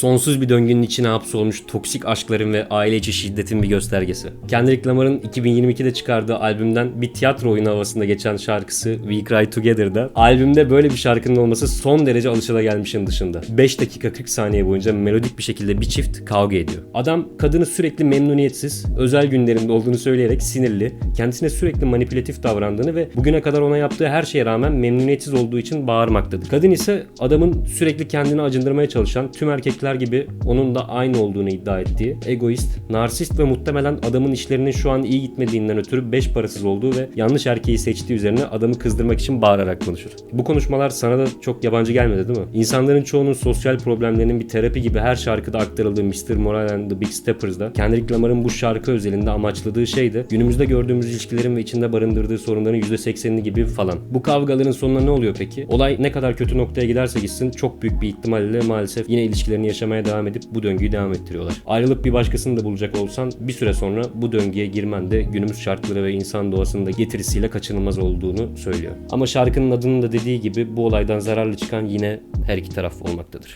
sonsuz bir döngünün içine hapsolmuş toksik aşkların ve aile içi şiddetin bir göstergesi. Kendrick Lamar'ın 2022'de çıkardığı albümden bir tiyatro oyunu havasında geçen şarkısı We Cry Together'da albümde böyle bir şarkının olması son derece alışılagelmişin dışında. 5 dakika 40 saniye boyunca melodik bir şekilde bir çift kavga ediyor. Adam kadını sürekli memnuniyetsiz, özel günlerinde olduğunu söyleyerek sinirli, kendisine sürekli manipülatif davrandığını ve bugüne kadar ona yaptığı her şeye rağmen memnuniyetsiz olduğu için bağırmaktadır. Kadın ise adamın sürekli kendini acındırmaya çalışan, tüm erkekler gibi onun da aynı olduğunu iddia ettiği, egoist, narsist ve muhtemelen adamın işlerinin şu an iyi gitmediğinden ötürü beş parasız olduğu ve yanlış erkeği seçtiği üzerine adamı kızdırmak için bağırarak konuşur. Bu konuşmalar sana da çok yabancı gelmedi değil mi? İnsanların çoğunun sosyal problemlerinin bir terapi gibi her şarkıda aktarıldığı Mr. Moral and the Big Steppers'da Kendrick Lamar'ın bu şarkı özelinde amaçladığı şey de günümüzde gördüğümüz ilişkilerin ve içinde barındırdığı sorunların %80'ini gibi falan. Bu kavgaların sonunda ne oluyor peki? Olay ne kadar kötü noktaya giderse gitsin çok büyük bir ihtimalle maalesef yine ilişkilerini yaşamaya devam edip bu döngüyü devam ettiriyorlar. Ayrılıp bir başkasını da bulacak olsan bir süre sonra bu döngüye girmen de günümüz şartları ve insan doğasının da getirisiyle kaçınılmaz olduğunu söylüyor. Ama şarkının adının da dediği gibi bu olaydan zararlı çıkan yine her iki taraf olmaktadır.